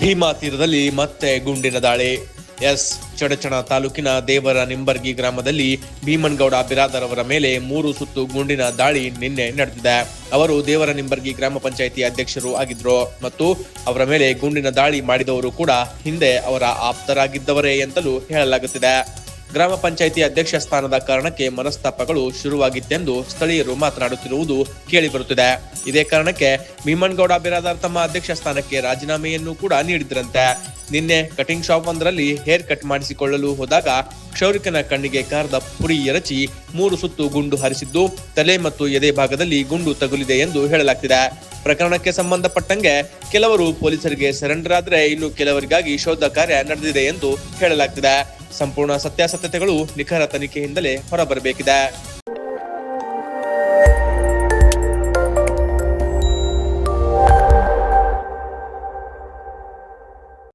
ಭೀಮಾ ತೀರದಲ್ಲಿ ಮತ್ತೆ ಗುಂಡಿನ ದಾಳಿ. ಎಸ್ ಚಡಚಣ ತಾಲೂಕಿನ ದೇವರ ನಿಂಬರ್ಗಿ ಗ್ರಾಮದಲ್ಲಿ ಭೀಮನ್ಗೌಡ ಬಿರಾದರ್ ಅವರ ಮೇಲೆ ಮೂರು ಸುತ್ತು ಗುಂಡಿನ ದಾಳಿ ನಿನ್ನೆ ನಡೆದಿದೆ. ಅವರು ದೇವರ ನಿಂಬರ್ಗಿ ಗ್ರಾಮ ಪಂಚಾಯಿತಿ ಅಧ್ಯಕ್ಷರು ಆಗಿದ್ರು ಮತ್ತು ಅವರ ಮೇಲೆ ಗುಂಡಿನ ದಾಳಿ ಮಾಡಿದವರು ಕೂಡ ಹಿಂದೆ ಅವರ ಆಪ್ತರಾಗಿದ್ದವರೇ ಎಂತಲೂ ಹೇಳಲಾಗುತ್ತಿದೆ. ಗ್ರಾಮ ಪಂಚಾಯಿತಿ ಅಧ್ಯಕ್ಷ ಸ್ಥಾನದ ಕಾರಣಕ್ಕೆ ಮನಸ್ತಾಪಗಳು ಶುರುವಾಗಿತ್ತೆಂದು ಸ್ಥಳೀಯರು ಮಾತನಾಡುತ್ತಿರುವುದು ಕೇಳಿಬರುತ್ತಿದೆ. ಇದೇ ಕಾರಣಕ್ಕೆ ಭೀಮನ್ಗೌಡ ಬಿರಾದಾರ್ ತಮ್ಮ ಅಧ್ಯಕ್ಷ ಸ್ಥಾನಕ್ಕೆ ರಾಜೀನಾಮೆಯನ್ನು ಕೂಡ ನೀಡಿದ್ರಂತೆ. ನಿನ್ನೆ ಕಟಿಂಗ್ ಶಾಪ್ ಒಂದರಲ್ಲಿ ಹೇರ್ ಕಟ್ ಮಾಡಿಸಿಕೊಳ್ಳಲು ಹೋದಾಗ ಕ್ಷೌರಿಕನ ಕಣ್ಣಿಗೆ ಕಾರದ ಪುರಿ ಎರಚಿ ಮೂರು ಸುತ್ತು ಗುಂಡು ಹರಿಸಿದ್ದು, ತಲೆ ಮತ್ತು ಎದೆ ಭಾಗದಲ್ಲಿ ಗುಂಡು ತಗುಲಿದೆ ಎಂದು ಹೇಳಲಾಗ್ತಿದೆ. ಪ್ರಕರಣಕ್ಕೆ ಸಂಬಂಧಪಟ್ಟಂಗೆ ಕೆಲವರು ಪೊಲೀಸರಿಗೆ ಸರೆಂಡರ್ ಆದರೆ ಇನ್ನು ಕೆಲವರಿಗಾಗಿ ಶೋಧ ಕಾರ್ಯ ನಡೆದಿದೆ ಎಂದು ಹೇಳಲಾಗ್ತಿದೆ. ಸಂಪೂರ್ಣ ಸತ್ಯಾಸತ್ಯತೆಗಳು ನಿಖರ ತನಿಖೆಯಿಂದಲೇ ಹೊರಬರಬೇಕಿದೆ.